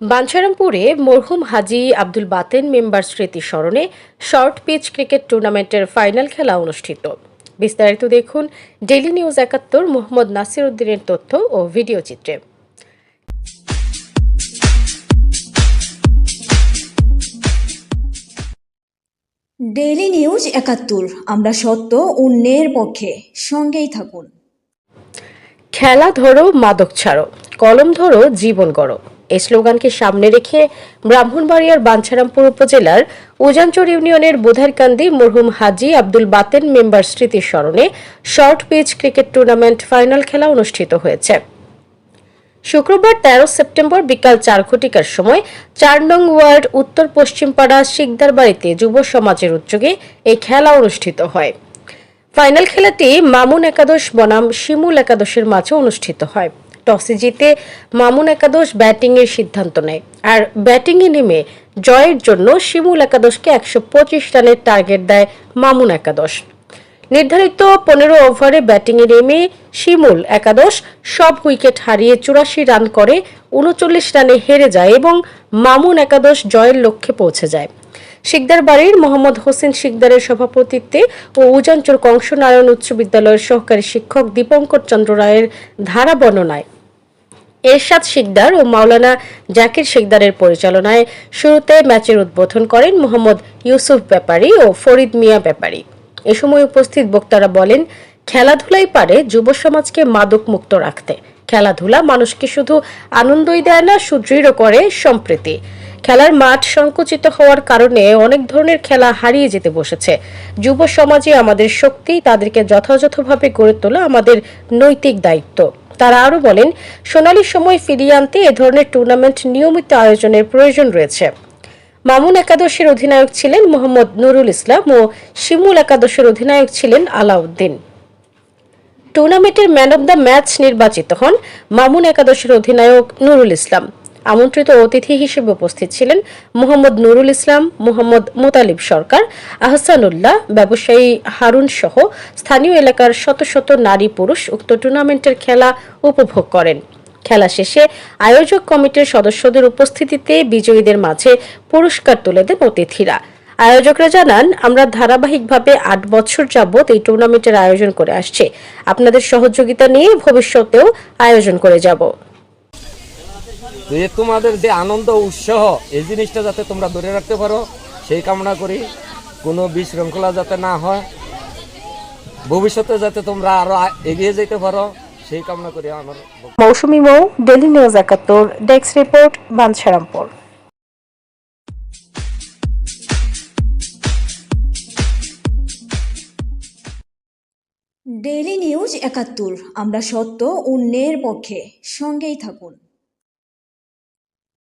বাঞ্ছারামপুরে মরহুম হাজি আব্দুল বাতেন মেম্বার স্মৃতি স্মরণে শর্ট পিচ ক্রিকেট টুর্নামেন্টের ফাইনাল খেলা অনুষ্ঠিত। বিস্তারিত দেখুন ডেইলি নিউজ একাত্তর মোহাম্মদ নাসির উদ্দিনের তথ্য ও ভিডিও চিত্রে। ডেইলি নিউজ একাত্তর আমরা সত্য অন্যের পক্ষে। সঙ্গেই থাকুন। খেলা ধরো মাদক ছাড়ো। কলম ধরো জীবন গড়ো। এই স্লোগানকে সামনে রেখে ব্রাহ্মণবাড়িয়ার বাঞ্ছারামপুর উপজেলার উজানচর ইউনিয়নের বুধারকান্দি মরহুম হাজি আব্দুল বাতেন মেম্বার স্মৃতি স্মরণে short pitch cricket tournament final খেলা অনুষ্ঠিত হয়েছে। শুক্রবার তেরো সেপ্টেম্বর বিকাল চার ঘটিকার সময় চার নং ওয়ার্ড উত্তর পশ্চিম পাড়া শিকদার বাড়িতে যুব সমাজের উদ্যোগে এই খেলা অনুষ্ঠিত হয়। ফাইনাল খেলাটি মামুন একাদশ বনাম শিমুল একাদশের মাঝে অনুষ্ঠিত হয়। টসে জিতে মামুন একাদশ ব্যাটিংয়ের সিদ্ধান্ত নেয়। আর ব্যাটিংয়ে নেমে জয়ের জন্য শিমুল একাদশকে একশো পঁচিশ রানের টার্গেট দেয় মামুন একাদশ। নির্ধারিত পনেরো ওভারে ব্যাটিংয়ে নেমে শিমুল একাদশ সব উইকেট হারিয়ে চুরাশি রান করে, উনচল্লিশ রানে হেরে যায় এবং মামুন একাদশ জয়ের লক্ষ্যে পৌঁছে যায়। শিকদার বাড়ির মোহাম্মদ হোসেন শিকদারের সভাপতিত্বে ও উজাঞ্চল কংসনারায়ণ উচ্চ বিদ্যালয়ের সহকারী শিক্ষক দীপঙ্কর চন্দ্র রায়ের ধারা বর্ণনায় এরশাদ শিকদার ও মাওলানা জাকির শিকদারের পরিচালনায় শুরুতে ম্যাচের উদ্বোধন করেন মোহাম্মদ ইউসুফ ব্যাপারী ও ফরিদ মিয়া ব্যাপারী। এ সময় উপস্থিত বক্তারা বলেন, খেলাধুলাই পারে যুব সমাজকে মাদক মুক্ত রাখতে। খেলাধুলা মানুষকে শুধু আনন্দই দেয় না, সুদৃঢ় করে সম্প্রীতি। খেলার মাঠ সংকুচিত হওয়ার কারণে অনেক ধরনের খেলা হারিয়ে যেতে বসেছে। যুব সমাজে আমাদের শক্তি, তাদেরকে যথাযথভাবে গড়ে তোলা আমাদের নৈতিক দায়িত্ব। তারা আরও বলেন সোনালী সময় ফিরিয়ে আনতে এ ধরনের টুর্নামেন্ট নিয়মিত আয়োজনের প্রয়োজন রয়েছে। মামুন একাদশের অধিনায়ক ছিলেন মোহাম্মদ নুরুল ইসলাম ও শিমুল একাদশের অধিনায়ক ছিলেন আলাউদ্দিন। টুর্নামেন্টের ম্যান অব দ্য ম্যাচ নির্বাচিত হন মামুন একাদশের অধিনায়ক নুরুল ইসলাম। আমন্ত্রিত অতিথি হিসেবে উপস্থিত ছিলেন মোহাম্মদ নুরুল ইসলাম, মোহাম্মদ মোতালিব সরকার, আহসানুল্লাহ, ব্যবসায়ী হারুন সহ স্থানীয় এলাকার শত শত নারী পুরুষ উক্ত টুর্নামেন্টের খেলা উপভোগ করেন। খেলা শেষে আয়োজক কমিটির সদস্যদের উপস্থিতিতে বিজয়ীদের মাঝে পুরস্কার তুলে দেন অতিথিরা। আয়োজকরা জানান, আমরা ধারাবাহিকভাবে আট বছর যাবৎ এই টুর্নামেন্টের আয়োজন করে আসছে। আপনাদের সহযোগিতা নিয়ে ভবিষ্যতেও আয়োজন করে যাব। তো এ তোমাদের যে আনন্দ উৎসাহ এই জিনিসটা যাতে তোমরা ধরে রাখতে পারো সেই কামনা করি। কোনো বিশৃঙ্খলা যাতে না হয়। ভবিষ্যতে যাতে তোমরা আরও এগিয়ে যেতে পারো সেই কামনা করি আমার। মৌসুমী মৌ ডেলি নিউজ একাত্তর desk report Bancharampur. Daily news একাত্তর আমরা সত্য অন্যের পক্ষে সঙ্গেই থাকুন।